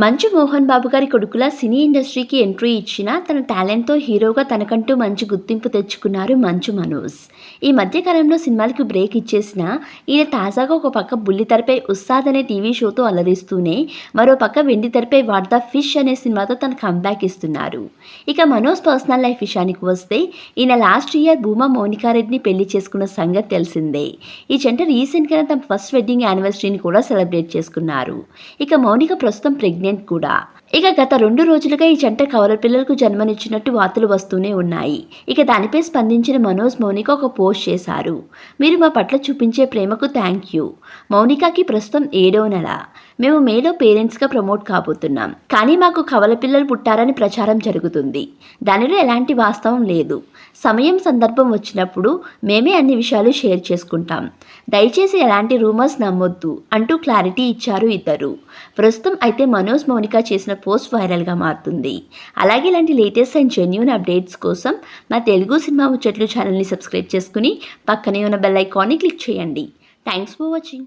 మంచు మోహన్ బాబు గారి కొడుకుల సినీ ఇండస్ట్రీకి ఎంట్రీ ఇచ్చిన తన టాలెంట్తో హీరోగా తనకంటూ మంచి గుర్తింపు తెచ్చుకున్నారు మంచు మనోజ్. ఈ మధ్యకాలంలో సినిమాలకు బ్రేక్ ఇచ్చేసిన ఈయన తాజాగా ఒక పక్క బుల్లితెరపై ఉస్తాద్ అనే టీవీ షోతో అలరిస్తూనే మరో పక్క వెండి తెరపై వాట్ ద ఫిష్ అనే సినిమాతో తన కంబ్యాక్ ఇస్తున్నారు. ఇక మనోజ్ పర్సనల్ లైఫ్ విషయానికి వస్తే ఈయన లాస్ట్ ఇయర్ భూమా మౌనికారెడ్డిని పెళ్ళి చేసుకున్న సంగతి తెలిసిందే. ఈ జంట రీసెంట్గా తమ ఫస్ట్ వెడ్డింగ్ యానివర్సరీని కూడా సెలబ్రేట్ చేసుకున్నారు. ఇక మౌనిక ప్రస్తుతం ప్రెగ్నెంట్. కూడా. ఇక గత రెండు రోజులుగా ఈ జంట కవల పిల్లలకు జన్మనిచ్చినట్టు వార్తలు వస్తూనే ఉన్నాయి. ఇక దానిపై స్పందించిన మనోజ్ మౌనిక ఒక పోస్ట్ చేశారు. మీరు మా పట్ల చూపించే ప్రేమకు థ్యాంక్ యూ. మౌనికకి ప్రస్తుతం ఏడో నెల. మేము మేలో పేరెంట్స్గా ప్రమోట్ కాబోతున్నాం. కానీ మాకు కవల పిల్లలు పుట్టారని ప్రచారం జరుగుతుంది. దానిలో ఎలాంటి వాస్తవం లేదు. సమయం సందర్భం వచ్చినప్పుడు మేమే అన్ని విషయాలు షేర్ చేసుకుంటాం. దయచేసి ఎలాంటి రూమర్స్ నమ్మొద్దు అంటూ క్లారిటీ ఇచ్చారు ఇద్దరు. ప్రస్తుతం అయితే మనోజ్ మౌనిక చేసిన పోస్ట్ వైరల్గా మారుతుంది. అలాగే ఇలాంటి లేటెస్ట్ అండ్ జెన్యున్ అప్డేట్స్ కోసం మా తెలుగు సినిమా ముచ్చట్లు ఛానల్ని సబ్స్క్రైబ్ చేసుకుని పక్కనే ఉన్న బెల్ ఐకాన్ని క్లిక్ చేయండి. Thanks for watching